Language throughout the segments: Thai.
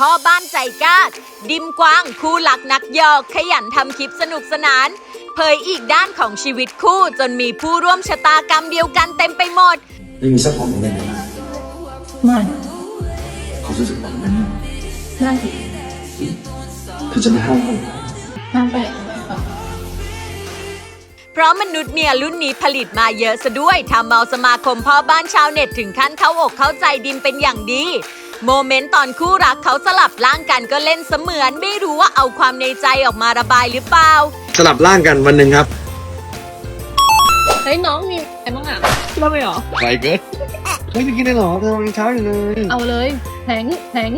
พ่อบ้านใจกล้า ดิมกว้างคู่หลักนักยอกขยันทำคลิปสนุกสนาน เผยอีกด้านของชีวิตคู่จนมีผู้ร่วมชะตากรรมเดียวกันเต็มไปหมด ไม่มีสักคนหนึ่งได้ไหมไม่เขารู้สึกแบบนั้นได้สิเธอจะไม่ห้ามเขาห้ามไปเพราะมนุษย์เมียรุ่นนี้ผลิตมาเยอะซะด้วยทำเอาสมาคมพ่อบ้านชาวเน็ตถึงขั้นเข้าอกเข้าใจดิมเป็นอย่างดี โมเมนต์ตอนคู่รักเขาสลับร่างกันก็เล่นเสมือน ไม่รู้ว่าเอาความในใจออกมาระบายหรือเปล่า สลับร่างกันวันหนึ่งครับ เฮ้ยน้องมีอะไรบ้างอะเล่าไปเหรอ ไวเกินเฮ้ยจะกินได้หรอเธอยังเช้าอยู่เลยเอาเลยแทงแทง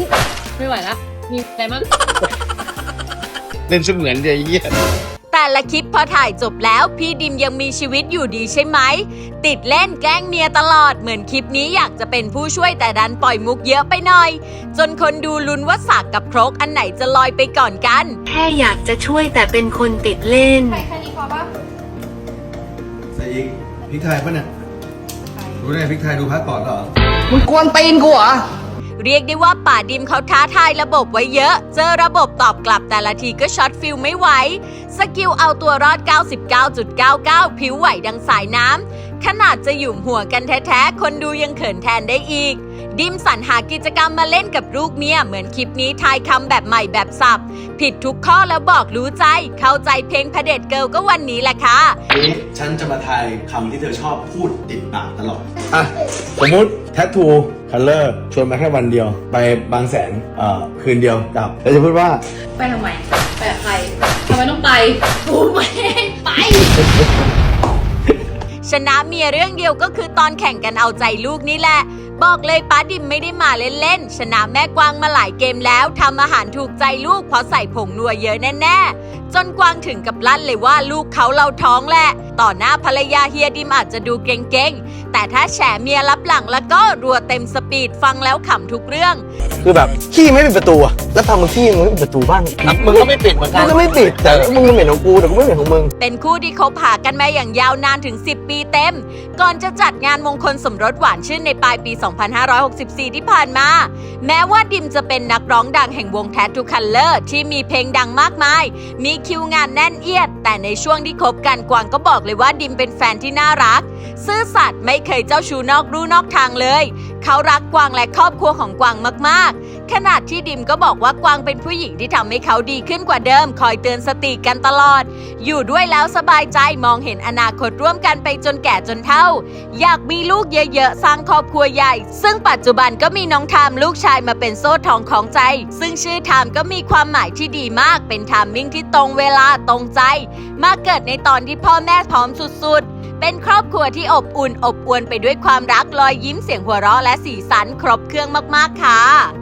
ไม่ไหวละมีอะไรบ้าง เล่นเสมือนเดียเยี่ย แต่ละคลิปพอถ่ายจบแล้ว พี่ดิมยังมีชีวิตอยู่ดีใช่ไหม ติดเล่นแกล้งเมียตลอดเหมือนคลิปนี้อยากจะเป็นผู้ช่วยแต่ดันปล่อยมุกเยอะไปหน่อย จนคนดูลุ้นว่าสากกับครกอันไหนจะลอยไปก่อนกัน แค่อยากจะช่วยแต่เป็นคนติดเล่นใส่อีกพริกไทยป่ะเนี่ย รู้ได้พริกไทยดูพักก่อนเหรอ มึงกวนตีนกูเหรอ เรียกได้ว่าป่าดิมเขาท้าทายระบบไว้เยอะ เจอระบบตอบกลับแต่ละทีก็ช็อตฟิลไม่ไหว สกิลเอาตัวรอด 99.99 ผิวไหวดังสายน้ำ ขนาดจะหยุมหัวกันแท้ๆ คนดูยังเขินแทนได้อีก ดิมสรรหากิจกรรมมาเล่นกับลูกเมีย เหมือนคลิปนี้ทายคำแบบใหม่แบบสับ ผิดทุกข้อแล้วบอกรู้ใจ เข้าใจเพลงพระเด็จเกิลก็วันนี้แหละค่ะ วันนี้ฉันจะมาทายคำที่เธอชอบพูดติดปากตลอด อะ สมมติแท t ทู คัลเลอร์ชวนมาแค่วันเดียว ไปบางแสนเอ่อคืนเดียวกลับแล้วจะพูดว่า ไปทำไม ไปกับใครทำไมต้องไปกูไม่ให้ไป ชนะเมียเรื่องเดียวก็คือตอนแข่งกันเอาใจลูกนี่แหละ บอกเลยป้าดิมไม่ได้มาเล่นๆ ชนะแม่กวางมาหลายเกมแล้วทำอาหารถูกใจลูกเพราะใส่ผงนัวเยอะแน่ๆ จนกวางถึงกับลั่นเลยว่าลูกเขาเราท้องแหละ ต่อหน้าภรรยาเฮียดิมอาจจะดูเก่งๆ แต่ถ้าแฉเมียรับหลังแล้วก็รัวเต็มสปีดฟังแล้วขำทุกเรื่อง คือแบบขี้ไม่ปิดประตูอะแล้วทำมึงขี้มึงไม่ปิดประตูบ้างมึงก็ไม่ปิดเหมือนกัมึนงก็ไม่ปิดแต่มึงมันเหม็นของกูแต่กูไม่เหม็นของมึง เป็นคู่ที่คบหากันมาอย่างยาวนานถึง 10 ปีเต็ม ก่อนจะจัดงานมงคลสมรสหวานชื่นในปลายปี 2564 ที่ผ่านมา แม้ว่าดิมจะเป็นนักร้องดังแห่งวงแท t ทูคัลเลอร์ที่มีเพลงดังมากมาย มีคิวงานแน่นเอียด แต่ในช่วงที่คบกันกวางก็บอกเลยว่าดิมเป็นแฟนที่น่ารัก ซื่อสัตย์ไม่เคยเจ้าชู้นอกรูนอกทางเลย เขารักกวางและครอบครัวของกวางมากๆ ขนาดที่ดิมก็บอกว่ากวางเป็นผู้หญิงที่ทำให้เขาดีขึ้นกว่าเดิม คอยเตือนสติกันตลอด อยู่ด้วยแล้วสบายใจมองเห็นอนาคตร่วมกันไปจนแก่จนเฒ่า อยากมีลูกเยอะๆ สร้างครอบครัวใหญ่ ซึ่งปัจจุบันก็มีน้องทามลูกชายมาเป็นโซ่ทองของใจ ซึ่งชื่อทามก็มีความหมายที่ดีมาก เป็นทามมิ่งที่ตรงเวลาตรงใจ มาเกิดในตอนที่พ่อแม่พร้อมสุดๆ เป็นครอบครัวที่อบอุ่นอบอวลไปด้วยความรักรอยยิ้มเสียงหัวเราะและสีสันครบเครื่องมากๆค่ะ